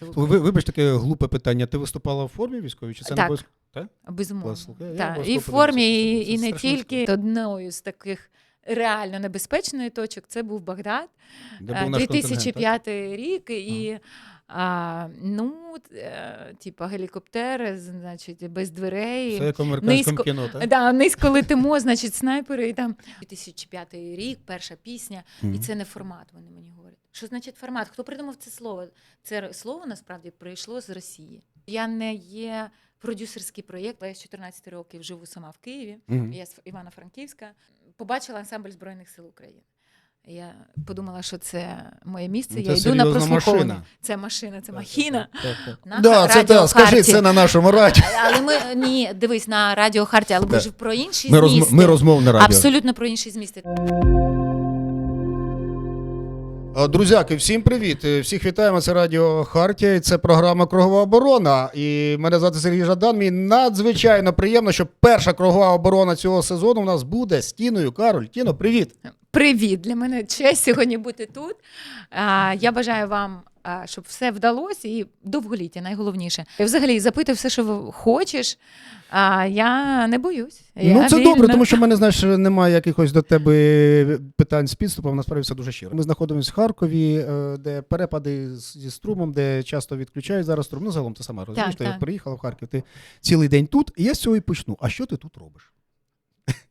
Ви, вибач, таке глупе питання. Ти виступала в формі військовій? Чи це не Так. обов'язково? Так? Безумовно. Я Так. обов'язково І в формі, і, і не тільки одною з таких реально небезпечних точок це був Багдад. Де Е, був наш контингент, так? 2005 рік, і а, ну, е, типа гелікоптери, значить, без дверей. Це як в американському низько- кіно, так? Да, низько летимо, значить, снайпери, і там 2005 рік, перша пісня, і це не формат, вони мені говорять. Що значить формат? Хто придумав це слово? Це слово насправді прийшло з Росії. Я не є продюсерський проєкт, я з 14 років живу сама в Києві. Мгм. Я з Івано-Франківська. Побачила ансамбль Збройних сил України. Я подумала, що це моє місце. Ну, я йду на прослуховування. машина. Це машина, це махіна. Так, так. На Да, це так, скажи це на нашому радіо. Але ми ні, дивись на радіо Харті, але ми ж про інші Ми, розм... змісти. ми розмовне радіо. Абсолютно про інші змісти. Е, Друзяки, всім привіт! Е, Всіх вітаємо. Це Радіо Хартія. і Це програма Кругова оборона. І мене звати Сергій Жадан. Мені надзвичайно приємно, що перша кругова оборона цього сезону у нас буде з Тіною. Кароль, Тіно, привіт! Привіт! Для мене честь сьогодні бути тут. Я бажаю вам, щоб все вдалося і довголіття, найголовніше. І взагалі запитуй все, що хочеш. А я не боюсь. Я ну це вільна. добре, тому що в мене знаєш, немає якихось до тебе питань з підступом. Насправді все дуже щиро. Ми знаходимося в Харкові, е, де перепади зі струмом, де часто відключають зараз струм. Ну загалом ти сама розумієш. Так, ти так. приїхала в Харків, ти цілий день тут. І я з цього і почну. А що ти тут робиш?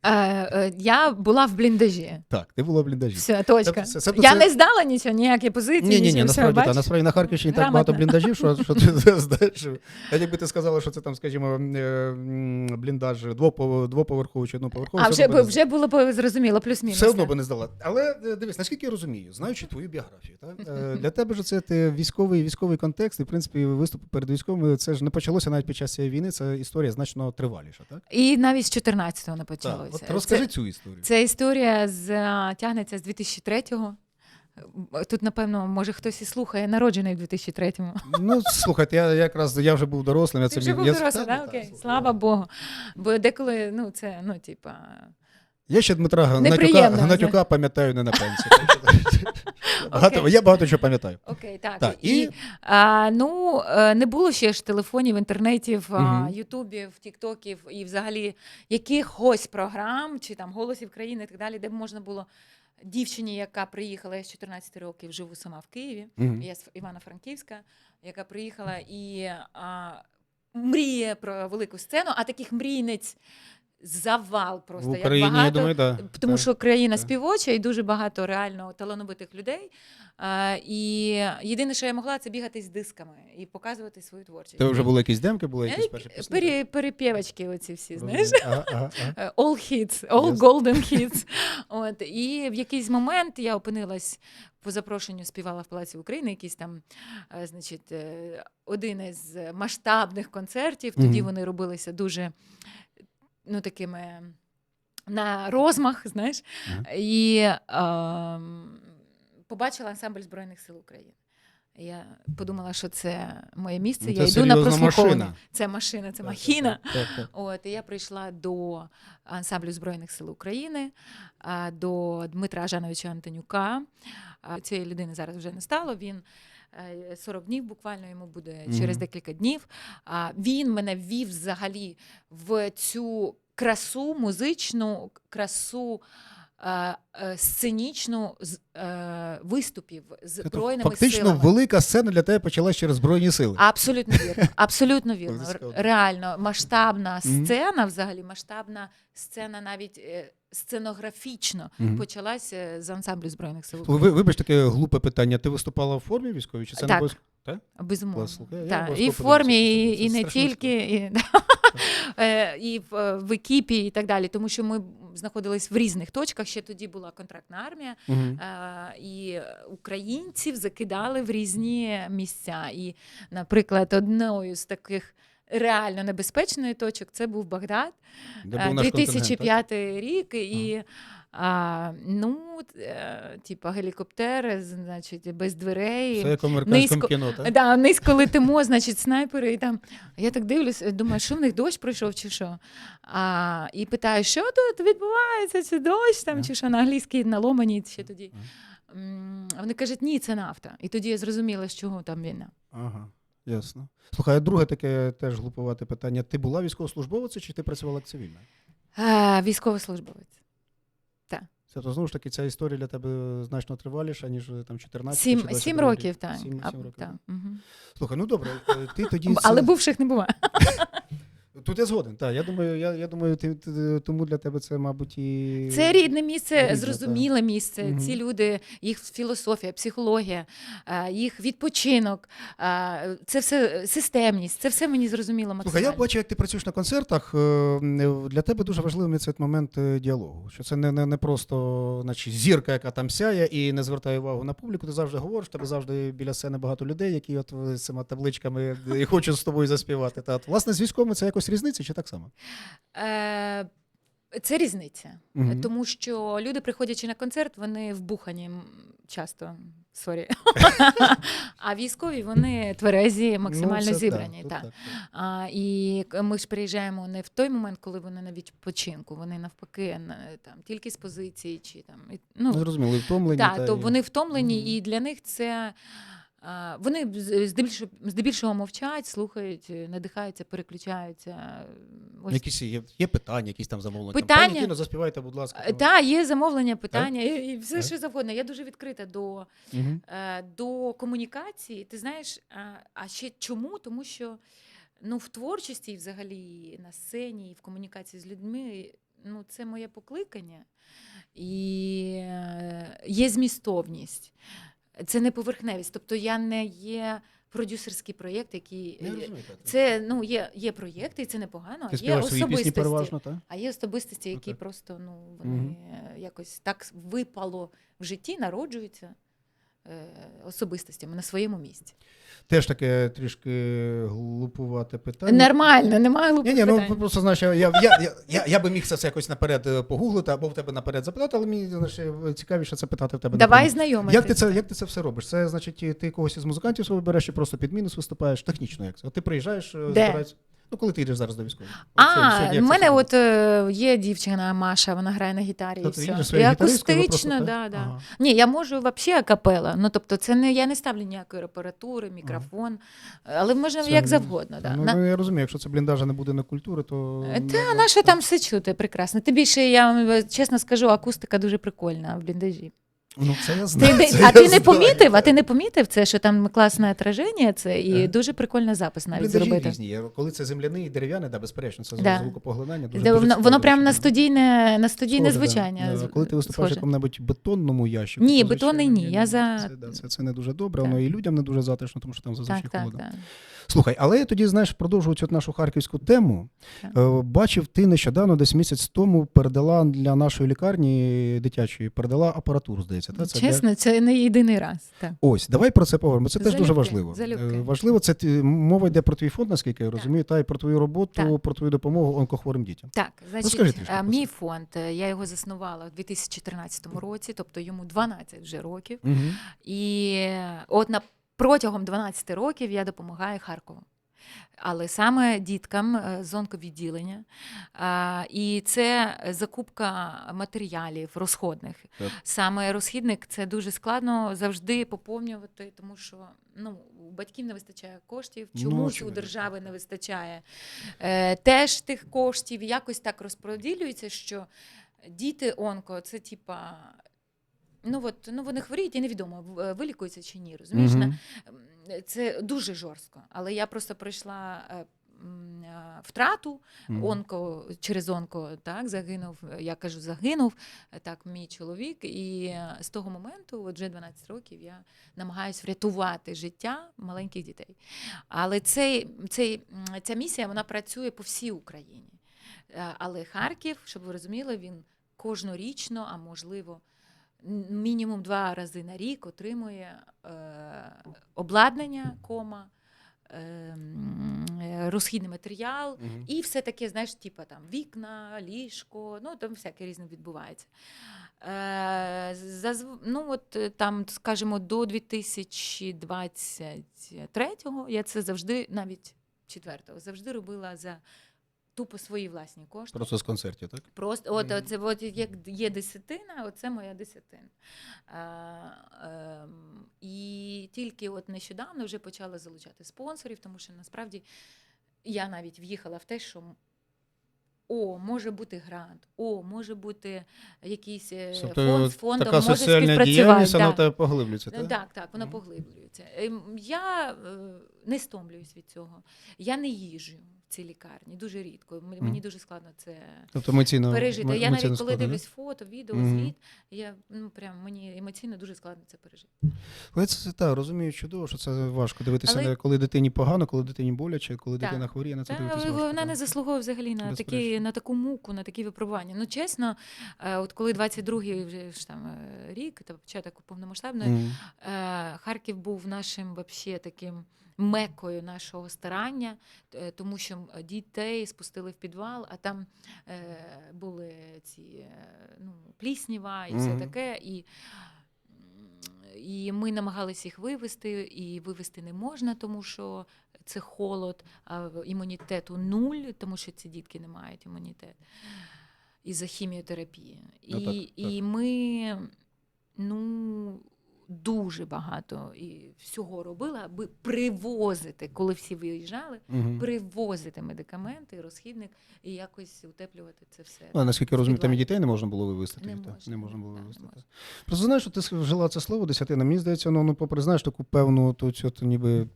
Е, е, Я була в бліндажі. Так, ти була в бліндажі. Все, точка. Це- це- це- я це- не здала нічого, ніякі позиції. Ні, ні, ні, нічого, все, насправді бачиш? Насправді на Харківщині так Грамотно. багато бліндажів, що, що ти знаєш. А якби ти сказала, що це там, скажімо, е, м, бліндаж двопов- двоповерховий чи одноповерховий, А все вже, одно би б- не вже було б зрозуміло, плюс-мінус. все одно так. би не здала. Але е, дивись, наскільки я розумію, знаючи твою біографію, так? е, для тебе ж це ти військовий військовий контекст, і в принципі виступ перед військовими це ж не почалося навіть під час цієї війни. Це історія значно триваліша, так? І навіть з 14-го не. Почалося. От розкажи Це- цю історію. Ця історія з, тягнеться з 2003-го. Тут, напевно, може хтось і слухає, народжений в 2003-му. Ну слухайте, я якраз я вже був дорослим. Я Ти це вже міг- був я- дорослий, так, Окей, слава Богу. Бо деколи, ну, це, ну, типа. Я ще Дмитра Гнатюка, Гнатюка пам'ятаю не на пенсії. багато, я багато чого пам'ятаю. Окей, так. Так, і, і- а, ну, е, не було ще ж телефонів, інтернетів, а, Мгм. ютубів, тіктоків і взагалі якихось програм, чи там голосів країни і так далі, де б можна було дівчині, яка приїхала я з 14 років, живу сама в Києві. Мгм. Я з Івано-Франківська, яка приїхала і а, мріє про велику сцену, а таких мрійниць завал просто В як багато. я думаю, да. Тому Так. що країна так. співоча і дуже багато реально талановитих людей. А, і єдине, що я могла, це бігати з дисками і показувати свою творчість. Тебе вже були якісь демки, були якісь Е, перші пісні? Пері, перепєвочки оці всі, знаєш? Ага, ага, ага. Е, All hits, all Ясно. golden hits. От, і в якийсь момент я опинилась по запрошенню співала в Палаці України, якийсь там, е, значить, один із масштабних концертів. Тоді Мгм. вони робилися дуже ну, такими на розмах, знаєш. Ага. І ем, побачила ансамбль Збройних сил України. Я подумала, що це моє місце. Ну, я йду на прослуховування. машина. Це машина, це Так, махіна. так, так, так. От, і я прийшла до ансамблю Збройних сил України, до Дмитра Жановича Антонюка. Цієї людини зараз вже не стало. Він е, 40 днів буквально йому буде через декілька днів. А, Він мене ввів взагалі в цю красу, музичну красу. е, е, Сценічну з е, виступів з збройними Фактично, силами. велика сцена для тебе почалась через Збройні сили. Абсолютно вірно. Абсолютно вірно. Реально, масштабна сцена, взагалі, масштабна сцена навіть сценографічно Мгм. почалася з ансамблю Збройних сил. Ви, ви- вибач, таке глупе питання. Ти виступала в формі військовій? Чи це не Так. обов'язково? Так? Безумовно. Клас, я Так, обов'язково І в формі, і, і не тільки, і, Е, і в, в екіпі, і так далі. Тому що ми знаходились в різних точках. Ще тоді була контрактна армія. Мгм. Е, і українців закидали в різні місця. І, наприклад, одною з таких реально небезпечних точок це був Багдад, Де Е, був наш 2005 рік. І а, ну, е, типа гелікоптери, значить, без дверей. Це як в американському низько- кіно, так? Да, низько летимо, значить, снайпери, і там. Я так дивлюсь, думаю, що в них дощ пройшов чи що. А, і питаю, що тут відбувається, чи дощ там, чи що на англійській наломані ще тоді. А вони кажуть, ні, це нафта. І тоді я зрозуміла, з чого там війна. Ага. Ясно. Слухай, а друге таке теж глуповате питання. Ти була військовослужбовицею чи ти працювала як цивільна? А, військовослужбовець. Це то знову ж таки ця історія для тебе значно триваліша, ніж е, там 14 Сім, чи 22 сім років, так. Сім, сім років. так. Угу. Слухай, ну добре, е, ти тоді. Але бувших не буває. Тут я згоден. Так, я думаю, я, я думаю, ти, ти- тому для тебе це, мабуть, і. Це рідне місце, Рідне, зрозуміле місце. Мгм. Ці люди, їх філософія, психологія, е, їх відпочинок, е, це все системність, це все мені зрозуміло максимально. Слухай, я бачу, як ти працюєш на концертах. е, Для тебе дуже важливим цей момент діалогу. Що це не, не, не просто значить, зірка, яка там сяє і не звертає увагу на публіку. Ти завжди говориш, тебе завжди біля сцени багато людей, які от з цими табличками і хочуть з тобою заспівати. Та, от, власне, з військовими це якось різниця чи так само? Е, Це різниця, Мгм. тому що люди, приходячи на концерт, вони вбухані часто. Сорі. а військові вони тверезі, максимально Ну, зібрані. так, так. тут так. А, і ми ж приїжджаємо не в той момент, коли вони на відпочинку, вони навпаки на, там, тільки з позиції чи там. і- Ну, Ну, зрозуміло, втомлені. так, та то і- вони втомлені, Мгм. і для них це. Вони здебільшого, здебільшого мовчать, слухають, е, надихаються, переключаються. Ось Якісь є, є питання, якісь там замовлення. Питання- Пані Тіно, заспівайте, будь ласка. Е, Та, є замовлення, питання, і, і все Так. що завгодно. Я дуже відкрита до, е, до комунікації. Ти знаєш, а, ще чому? Тому що ну, в творчості, і взагалі на сцені, і в комунікації з людьми, ну, це моє покликання. І є змістовність. Це не поверхневість. Тобто я не є продюсерський проєкт, який. Я е, розумію, так. Це ну, є, є проєкти, і це непогано, Ти є співаєш свої пісні особистості. переважно, так? А є особистості, які так. просто ну, вони Мгм. е, якось так випало в житті, народжуються особистостями на своєму місці. Теж таке трішки глупувате питання. Нормально, немає Ні, глупих ні, ну питань. просто знаєш, я, я, я, я, я би міг це все якось наперед е, погуглити або в тебе наперед запитати, але мені знаєш, е, цікавіше це питати в тебе. Давай знайомитися. Як ти це, як ти це все робиш? Це значить, ти когось із музикантів свого береш чи просто під мінус виступаєш? Технічно як це? От ти приїжджаєш, е, Де? збираєш. Ну, коли ти йдеш зараз до військового? А, в мене от е, є дівчина Маша, вона грає на гітарі. Тобто і ти все. їдеш І своєю гітаристкою, ви акустично, просто, да, так? да. Ага. Ні, я можу взагалі акапела. Ну тобто, це не я не ставлю ніякої апаратури, мікрофон, але можна Це- як завгодно. Да. Ну, На- я розумію, якщо це бліндажа не буде на культури, то. Та наша там все чути прекрасно. Тим більше, я вам е, чесно скажу, акустика дуже прикольна в бліндажі. Ну, це я знаю. де- це а я ти не знаю, помітив? А ти не помітив це, що там класне отраження, це і Ага. дуже прикольний запис навіть Бліндажі зробити. різні. є. Коли це земляний і дерев'яний, да, безперечно, це Да. звукопоглинання. Дуже, Де дуже воно, воно до прямо на студійне, на студійне Схоже, да. звучання. Да, з- Коли ти виступаєш в схоже. якому-небудь бетонному ящику. Ні, то, бетонний звичайно, ні, я за- Це, да, це, це не дуже добре, Так. воно і людям не дуже затишно, тому що там зазвичай Так, так, холодно. так. Слухай, але я тоді, знаєш, продовжуючи от нашу харківську тему, Так. е, бачив, ти нещодавно, десь місяць тому, передала для нашої лікарні дитячої, передала апаратуру, здається. Та? Це для- Чесно, це не єдиний раз. Так. Ось, давай про це поговоримо. Це теж дуже важливо. залюбки. Е, Важливо, це мова йде про твій фонд, наскільки я розумію, та й про твою роботу, Так. про твою допомогу онкохворим дітям. Так, значить, Розкажи трішки мій фонд, е, я його заснувала у 2014 році, тобто йому 12 вже років. Угу. І е, от на протягом 12 років я допомагаю Харкову. Але саме діткам е, з онковідділення. І це закупка матеріалів розходних. Так. Саме розхідник це дуже складно завжди поповнювати, тому що ну, у батьків не вистачає коштів, Ну, чомусь у держави не вистачає е, теж тих коштів. Якось так розподілюється, що діти онко це типа. Ну от ну вони хворіють, і невідомо е, вилікуються чи ні. Розумієш? На- М, Це дуже жорстко. Але я просто пройшла е, е, втрату онко через онко, так загинув. Я кажу, загинув так, мій чоловік. І з того моменту, от вже 12 років, я намагаюся врятувати життя маленьких дітей. Але цей, цей, ця місія вона працює по всій Україні. Але Харків, щоб ви розуміли, він кожнорічно, а можливо. Мінімум два рази на рік отримує е, обладнання, кома, е, е, розхідний матеріал, і все таке, знаєш, типа там вікна, ліжко, ну там всяке різне відбувається. Е, зазв... Ну, от там, скажімо, до 2023-го я це завжди, навіть четвертого, завжди робила за тупо свої власні кошти. Просто з концертів, так? Просто от, Мгм. оце, от як є десятина, оце моя десятина. А, ем, і тільки от нещодавно вже почала залучати спонсорів, тому що насправді я навіть в'їхала в те, що. О, може бути грант, о, може бути якийсь е, фонд з фондом, така може соціальна співпрацювати. діяльність, вона да. в тебе поглиблюється, Е, так? Так, так, воно Мгм. поглиблюється. Ем, Я е, не стомлююсь від цього. Я не їжджу в ці лікарні дуже рідко. Мені Мгм. дуже складно це Тобто емоційно, пережити. Я навіть коли складно, дивлюсь фото, відео, Мгм. звіт, я ну прям мені емоційно дуже складно це пережити. Але це так, розумію чудово, що це важко дивитися, Але- коли дитині погано, коли дитині боляче, коли Так. дитина хворіє, на це Та, дивитися. але важко, вона так. не заслуговує взагалі на такі, на таку муку, на такі випробування. Ну чесно, е, от коли 22-й вже ж там е, рік, та початок повномасштабної. Е, Харків був нашим вообще таким мекою нашого старання, е, тому що дітей спустили в підвал, а там е, були ці е, ну, плісніва і все таке. І, і ми намагалися їх вивести, і вивести не можна, тому що це холод, а імунітету нуль, тому що ці дітки не мають імунітет із-за хіміотерапії. Ну, І, так, і ми ну, дуже багато і всього робили, аби привозити, коли всі виїжджали, Мгм. привозити медикаменти, розхідник і якось утеплювати це все. Ну, наскільки я розумію, там і дітей не можна було вивезти. Не можна, не можна було вивезти. Просто знаєш, що ти вжила це слово десятина. Мені здається, ну, ну попри знаєш таку певну ту, цю, ту, ніби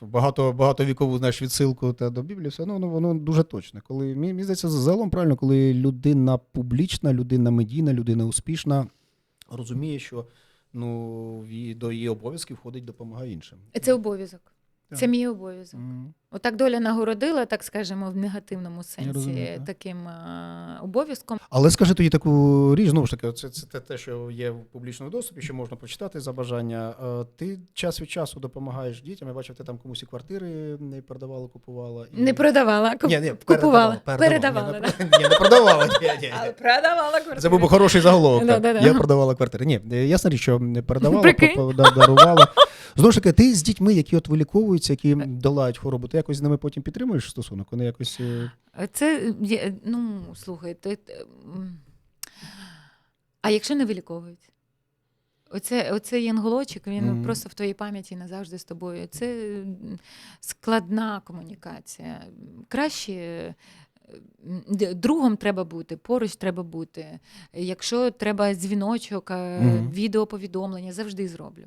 багато, багатовікову знаєш, відсилку та до Біблії, все одно ну, воно дуже точне. Коли мені, мені здається, загалом правильно, коли людина публічна, людина медійна, людина успішна, розуміє, що ну, в до її обов'язків входить допомога іншим. Це обов'язок. Це мій обов'язок. Мгм. Отак доля нагородила, так скажемо, в негативному сенсі розумію, таким е, обов'язком. Але скажи тоді таку річ, знову ж таки, це, це те- те, що є в публічному доступі, що можна почитати за бажання. Е, Ти час від часу допомагаєш дітям. Я бачив, ти там комусь і квартири не продавала, купувала. І... Не продавала, а куп- Ні, ні, купувала. передавала. Передавала. Ні, не, не продавала. Ні, ні, ні. Але продавала квартиру. Це був би хороший заголовок. Я продавала квартири. Ні, ясна річ, що не передавала, дарувала. Знову ж таки, ти з дітьми, які от виліковуються, які долають хворобу, ти якось з ними потім підтримуєш стосунок? Вони якось. е, Це ну слухай, ти, а якщо не виліковують? Оце, оце янголочок, він Мгм. просто в твоїй пам'яті назавжди з тобою. Це складна комунікація. Краще другом треба бути, поруч треба бути. Якщо треба дзвіночок, Мгм. відеоповідомлення, завжди зроблю.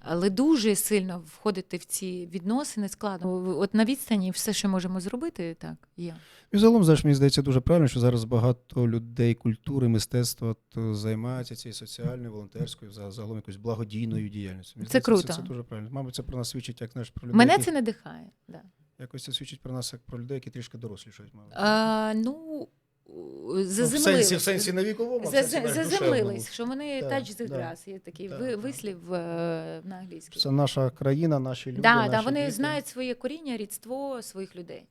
Але дуже сильно входити в ці відносини складно. От на відстані все, що можемо зробити, так, є. І загалом, знаєш, мені здається, дуже правильно, що зараз багато людей культури, мистецтва то займаються цією соціальною, волонтерською, загалом якоюсь благодійною діяльністю. Мені Це здається, круто. Це, це дуже правильно. Мабуть, це про нас свідчить, як знаєш, про людей. Мене це надихає. Да. Якось це свідчить про нас як про людей, які трішки дорослішають. А, ну, Ну, заземлились. в сенсі, в сенсі не віковому, а в сенсі, знаєш, Заземлились, що вони the да. grass, є такий да, вислів е, на англійській. Це наша країна, наші люди. Да, наші да, вони діти. знають своє коріння, рідство своїх людей.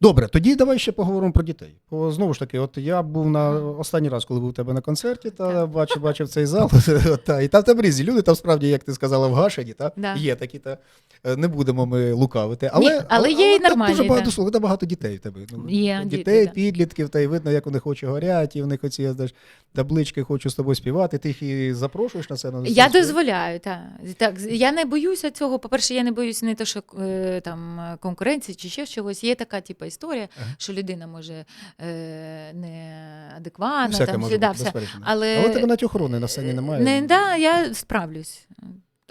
Добре, тоді давай ще поговоримо про дітей. Бо знову ж таки, от я був на останній раз, коли був у тебе на концерті, та бачив, бачив цей зал. Та, і там там різні люди, там справді, як ти сказала, вгашені, та Да. є такі, та е, не будемо ми лукавити. Але, але є і нормальні, Дуже багато та. багато дітей в тебе. Ну, Є дітей, діти, підлітків, та й видно, як у них очі горять, і в них оці знаєш, таблички хочу з тобою співати. Ти їх і запрошуєш на це на Я дозволяю, так. так. Я не боюся цього. По-перше, я не боюся не те, що е, там конкуренції чи ще чогось. Є така типу, історія, Ага. що людина може е, неадекватна, Всяке там, може да, бути, все. Але- але тебе навіть охорони на сцені немає. Не, да, я справлюсь.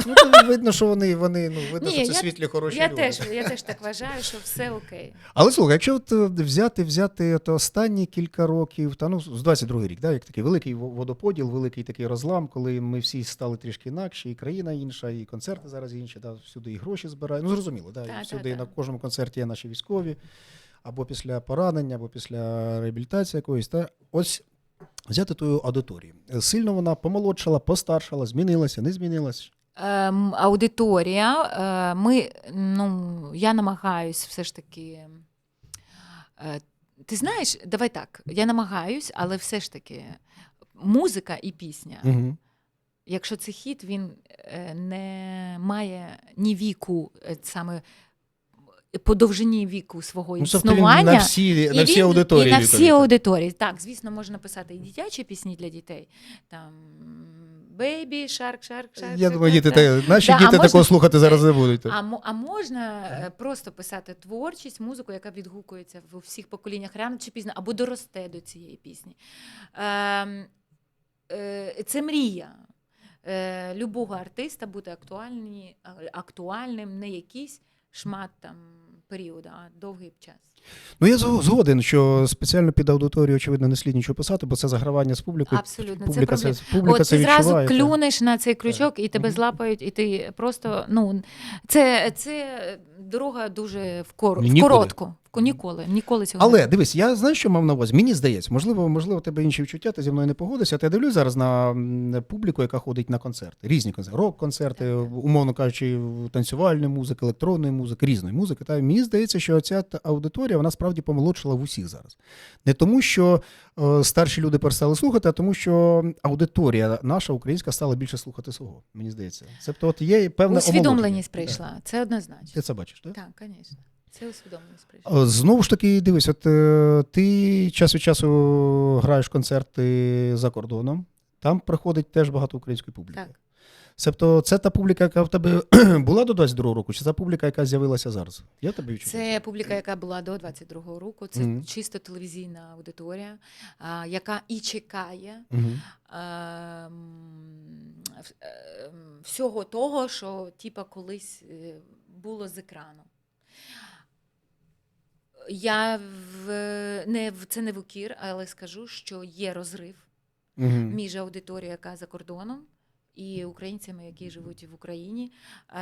Ну, то видно, що вони, вони ну, видно, Ні, що це я- світлі, хороші Я люди. теж, я теж так вважаю, що все окей. Але слухай, якщо от е, взяти, взяти от останні кілька років, та ну з 22 рік, да, як такий великий водоподіл, великий такий розлам, коли ми всі стали трішки інакші, і країна інша, і концерти зараз інші, да, всюди і гроші збирають. Ну зрозуміло, да, і Та, та, всюди на кожному концерті є наші військові, або після поранення, або після реабілітації якоїсь. Та ось взяти ту аудиторію. Сильно вона помолодшала, постаршала, змінилася, не змінилася. Ем, аудиторія. Е, ми, ну, я намагаюсь все ж таки. Е, ти знаєш, давай так, я намагаюсь, але все ж таки музика і пісня. Угу. Якщо це хіт, він е, не має ні віку, е, саме по довжині віку свого Ну, тобто існування. на всі, І на всі він- аудиторії. І на всі аудиторії. Так, звісно, можна писати і дитячі пісні для дітей. Там бейбі, шарк, шарк, шарк. Я думаю, діти, та, наші Да, діти можна- такого слухати зараз не будуть. А, а можна е, просто писати творчість, музику, яка відгукується в всіх поколіннях рано чи пізно, або доросте до цієї пісні. Ем, е, це мрія. Е, любого артиста бути актуальні, актуальним не якийсь шмат там періоду, а довгий час. Ну я зго- згоден, що спеціально під аудиторію, очевидно, не слід нічого писати, бо це загравання з публікою. Абсолютно, це Публіка це, проблема. публіка От це ти зразу клюнеш на цей крючок, і тебе злапають, і ти просто ну це, це дорога дуже в, кор... В коротку. Ніколи, ніколи цього. не Але дивись, я знаю, що мав на увазі. Мені здається, можливо, можливо, у тебе інші відчуття, ти зі мною не погодишся. Я дивлюсь зараз на публіку, яка ходить на концерти. Різні концерти, рок-концерти, Так, так. умовно кажучи, танцювальної музики, електронної музики, різної музики. Та мені здається, що ця аудиторія вона справді помолодшила в усіх зараз. Не тому, що е, старші люди перестали слухати, а тому, що аудиторія наша українська стала більше слухати свого. Мені здається. Тобто, от є певна усвідомленість прийшла. Це однозначно. Ти це бачиш, так? Так, звісно. Це усвідомленість прийшла. Е, Знову ж таки, дивись, от е, ти час від часу граєш концерти за кордоном, там приходить теж багато української публіки. Так. Тобто, це та публіка, яка в тебе була до 22-го року, чи це публіка, яка з'явилася зараз? Я тобі відчуття? Це публіка, яка була до 22-го року. Це Мгм. чисто телевізійна аудиторія, а, яка і чекає Мгм. ем, в- ем, всього того, що типа колись е, було з екрану. Я в, не, це не в укір, але скажу, що є розрив угу. між аудиторією, яка за кордоном, і українцями, які живуть в Україні. Е,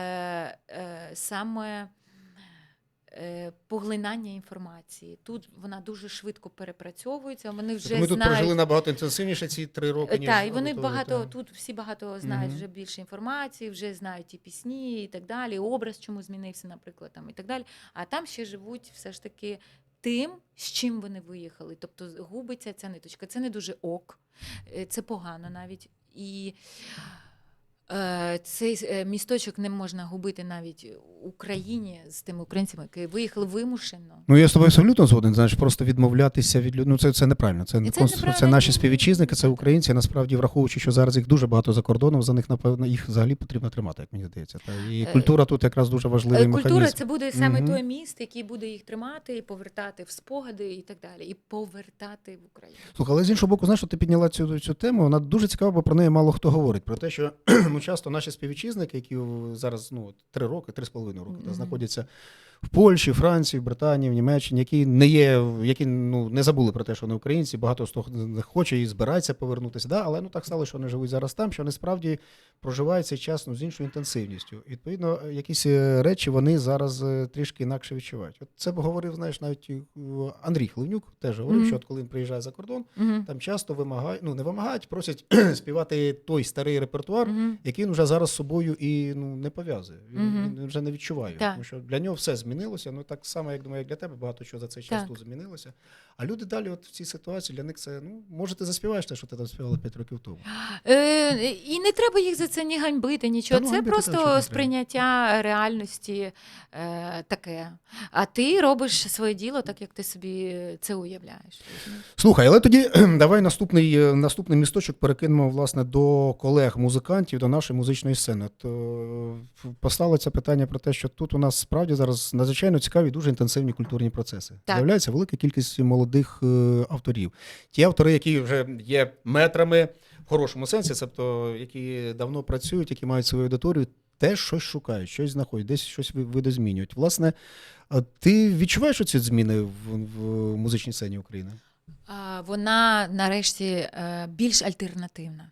е, саме поглинання інформації. Тут вона дуже швидко перепрацьовується. Вони вже Тобто Ми тут прожили набагато інтенсивніше ці три роки, ніж Так, і вони багато та. тут всі багато знають Мгм. вже більше інформації, вже знають і пісні, і так далі. Образ чому змінився, наприклад, там і так далі. А там ще живуть все ж таки тим, з чим вони виїхали. Тобто губиться ця ниточка. Це не дуже ок, е, це погано навіть. І е, цей е, місточок не можна губити навіть Україні з тими українцями, які виїхали вимушено. Ну, я з тобою абсолютно згоден. Знаєш, просто відмовлятися від людей. Ну, це, це неправильно. Це, І це конструк- це наші співвітчизники, це українці. Насправді, враховуючи, що зараз їх дуже багато за кордоном, за них, напевно, їх взагалі потрібно тримати, як мені здається. Та. І Е, культура тут якраз дуже важливий Е, Культура механізм. це буде саме Мгм. той міст, який буде їх тримати і повертати в спогади і так далі, і повертати в Україну. Слухай, але з іншого боку, знаєш, що ти підняла цю, цю тему, вона дуже цікава, бо про неї мало хто говорить. Про те, що ну, часто наші співвітчизники, які зараз ну, три роки, три з половиною роки, та, Мгм. знаходяться в Польщі, Франції, Британії, в Німеччині, які не є, які ну, не забули про те, що вони українці, багато з того не хоче і збирається повернутися. Да? Але ну, так стало, що вони живуть зараз там, що вони справді проживають цей час ну, з іншою інтенсивністю. І, Відповідно, якісь е, речі вони зараз е, трішки інакше відчувають. От це говорив, знаєш, навіть е, Андрій Хливнюк теж говорив, Мгм. що от коли він приїжджає за кордон, Угу. там часто вимагають, ну не вимагають, просять співати той старий репертуар, Угу. який він вже зараз з собою і ну не пов'язує. Він, Мгм. він вже не відчуває. Так. Тому що для нього все змінилося. Ну так само, як думаю, як для тебе, багато чого за цей час тут змінилося. А люди далі, от в цій ситуації, для них це ну може ти заспіваєш те, що ти там співала 5 років тому. Е, і не треба їх за це ні ганьбити, нічого. Та ну, це просто треба. сприйняття реальності е, таке. А ти робиш своє діло так, як ти собі це уявляєш. Слухай, але тоді давай наступний, е, наступний місточок перекинемо власне до колег-музикантів, до нашої музичної сцени. То е, постало це питання про те, що тут у нас справді зараз надзвичайно цікаві, дуже інтенсивні культурні процеси. Так. З'являється велика кількість молодих е, авторів. Ті автори, які вже є метрами в хорошому сенсі, тобто які давно працюють, які мають свою аудиторію, теж щось шукають, щось знаходять, десь щось видозмінюють. Власне, ти відчуваєш ці зміни в, в музичній сцені України? Вона нарешті е, більш альтернативна.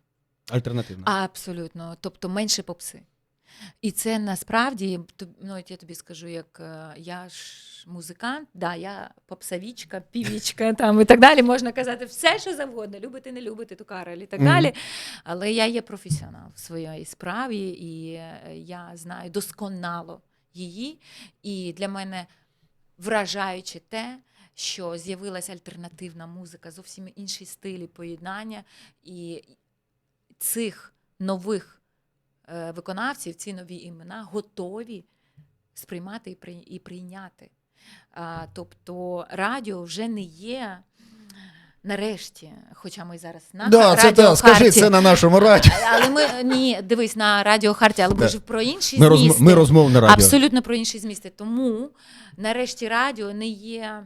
Альтернативна. Абсолютно, тобто менше попси. І це насправді, ну, я тобі скажу, як е, я ж музикант, да, я попсавічка, півічка там і так далі. Можна казати все, що завгодно, любити, не любити ту карель і так Мгм. далі. Але я є професіонал в своїй справі, і е, я знаю досконало її. І для мене вражаюче те, що з'явилася альтернативна музика, зовсім інші стилі поєднання. І цих нових виконавців, ці нові імена готові сприймати і, прийняти. Тобто радіо вже не є нарешті, хоча ми зараз на Да, це так, скажи це на нашому радіо. Але ми ні, дивись на радіо Харті, але Да. ми ж про інші Ми, змісти. розм... ми розмовне радіо. Абсолютно про інші змісти. Тому нарешті радіо не є.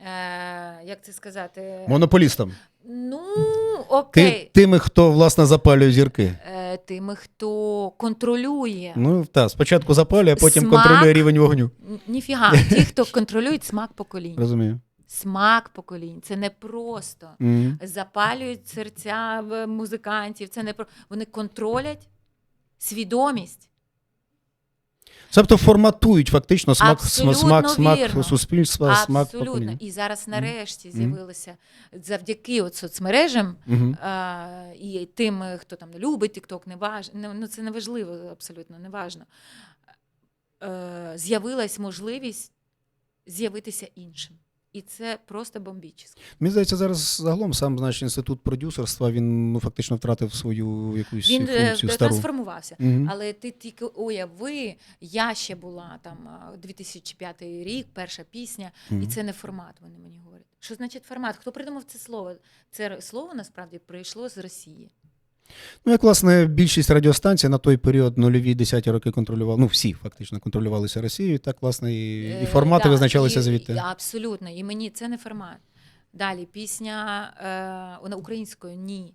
Е, як це сказати? Монополістом. Ну, Ти, тими, хто власне запалює зірки. Е, тими, хто контролює. Ну так, спочатку запалює, а потім Смак. контролює рівень вогню. Ніфіга, ті, хто контролюють смак поколінь. Розумію. Смак поколінь. Це не просто. Мгм. Запалюють серця музикантів. Це не про вони контролять свідомість. Тобто форматують фактично смак, Абсолютно смак, смак вірно. суспільства, смак Абсолютно. І зараз нарешті з'явилося завдяки от соцмережам Мгм. а, і тим, хто там любить Тікток, не важ... ну, це не важливо, абсолютно не важно. Е, з'явилась можливість з'явитися іншим. І це просто бомбічно. Мені здається, зараз загалом сам знаєш, інститут продюсерства він ну, фактично втратив свою якусь Він е, функцію стару. трансформувався. Мгм. Але ти тільки уяви, я ще була там а, 2005 рік, перша пісня, і це не формат. Вони мені говорять. Що значить формат? Хто придумав це слово? Це слово насправді прийшло з Росії. Ну, як власне більшість радіостанцій на той період нульові десяті роки контролювали, ну всі фактично контролювалися Росією, так власне і, і Е, формати да, визначалися і- звідти. і Абсолютно. І мені це не формат. Далі пісня е, вона українською ні.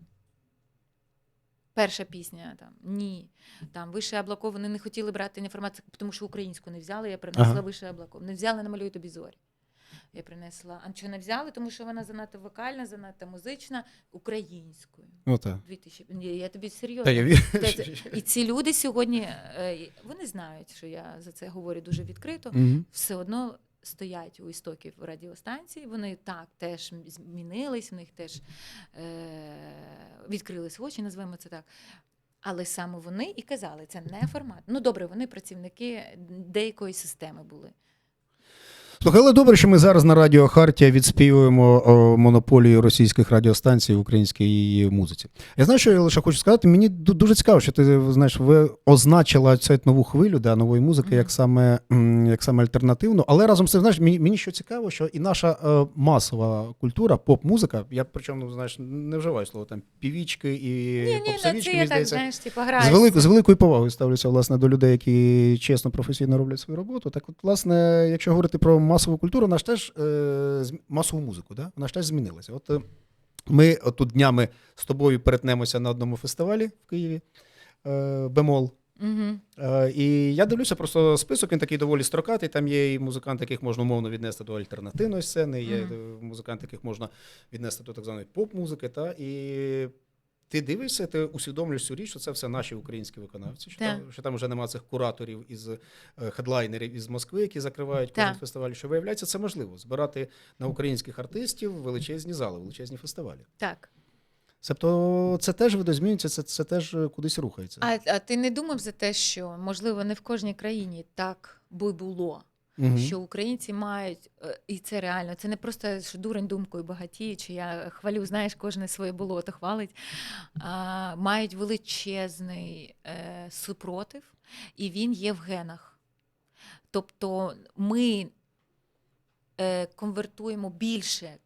Перша пісня там ні. Там вище облако вони не хотіли брати інформацію, тому що українську не взяли. Я принесла Ага. вище облако. Не взяли, намалюю тобі зорі. Я принесла. А чого не взяли? Тому що вона занадто вокальна, занадто музична, українською. Ну, так. 2000... Я тобі серйозно. Та я І ці люди сьогодні е, вони знають, що я за це говорю дуже відкрито Мгм. все одно стоять у істоків радіостанції. Вони так теж змінились, в них теж е- відкрились очі, називаємо це так. Але саме вони і казали, це не формат. Ну добре, вони працівники деякої системи були. Слухай, але добре, що ми зараз на радіо Хартія відспівуємо о, монополію російських радіостанцій в українській музиці. Я знаю, що я лише хочу сказати. Мені дуже цікаво, що ти знаєш, ви означила цю нову хвилю да, нової музики, як саме як саме альтернативну. Але разом з цим, знаєш, мені, мені що цікаво, що і наша е, масова культура, поп-музика, я причому ну, знаєш, не вживаю слово там півічки і ну, попсовічки, мені так, здається. знаєш, типу, З, велик, з великою повагою ставлюся власне до людей, які чесно, професійно роблять свою роботу. Так, от, власне, якщо говорити про масову культуру, вона ж теж е, масову музику, да? вона ж теж змінилася. От е, ми тут днями з тобою перетнемося на одному фестивалі в Києві. Е, Бемол. Угу. І я дивлюся просто список, він такий доволі строкатий. Там є і музиканти, яких можна умовно віднести до альтернативної сцени, є е, музиканти, яких можна віднести до так званої поп-музики. Та? І ти дивишся, ти усвідомлюєш цю річ, що це все наші українські виконавці, що, Так. там, що там вже немає цих кураторів із е, хедлайнерів із Москви, які закривають кожен фестиваль. Що виявляється, це можливо збирати на українських артистів величезні зали, величезні фестивалі. Так. Тобто це теж видозмінюється, це, це теж кудись рухається. А, а ти не думав за те, що можливо не в кожній країні так би було? Мгм. що українці мають, е, і це реально, це не просто що дурень думкою багатіє, чи я хвалю, знаєш, кожне своє болото хвалить, а, мають величезний е, супротив, і він є в генах. Тобто ми е, конвертуємо більше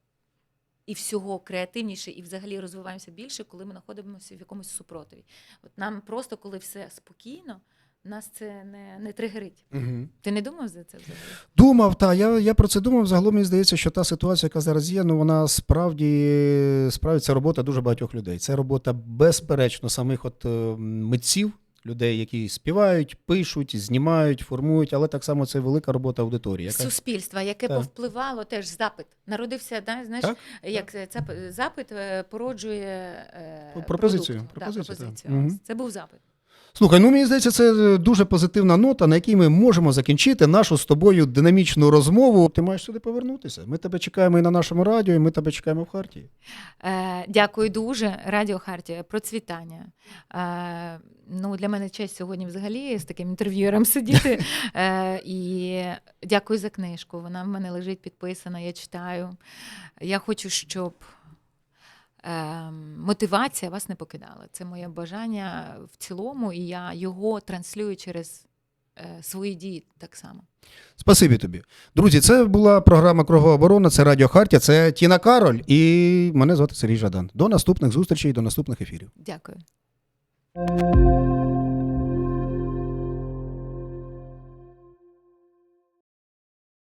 і всього креативніше, і взагалі розвиваємося більше, коли ми знаходимося в якомусь супротиві. От нам просто, коли все спокійно, нас це не, не тригерить. Мгм. Ти не думав за це взагалі? Думав, та я, я про це думав. Загалом мені здається, що та ситуація, яка зараз є, ну вона справді справді це робота дуже багатьох людей. Це робота, безперечно, самих от е, митців, людей, які співають, пишуть, знімають, формують, але так само це велика робота аудиторії. Яка... суспільства, яке Так. повпливало теж запит. Народився, да, знаєш, Так, як це це запит е, породжує е, Пропозицію, пропозицію, Да, так. пропозицію. Мгм. Це був запит. Слухай, ну мені здається, це дуже позитивна нота, на якій ми можемо закінчити нашу з тобою динамічну розмову. Ти маєш сюди повернутися. Ми тебе чекаємо і на нашому радіо, і ми тебе чекаємо в Хартії. Е, дякую дуже. Радіо Хартія, процвітання. Е, ну, для мене честь сьогодні взагалі з таким інтерв'юером сидіти. Е, і дякую за книжку. Вона в мене лежить підписана, я читаю. Я хочу, щоб е, мотивація вас не покидала. Це моє бажання в цілому, і я його транслюю через е, свої дії так само. Спасибі тобі. Друзі, це була програма Кругова оборона, це Радіо Хартія, це Тіна Кароль і мене звати Сергій Жадан. До наступних зустрічей, до наступних ефірів. Дякую.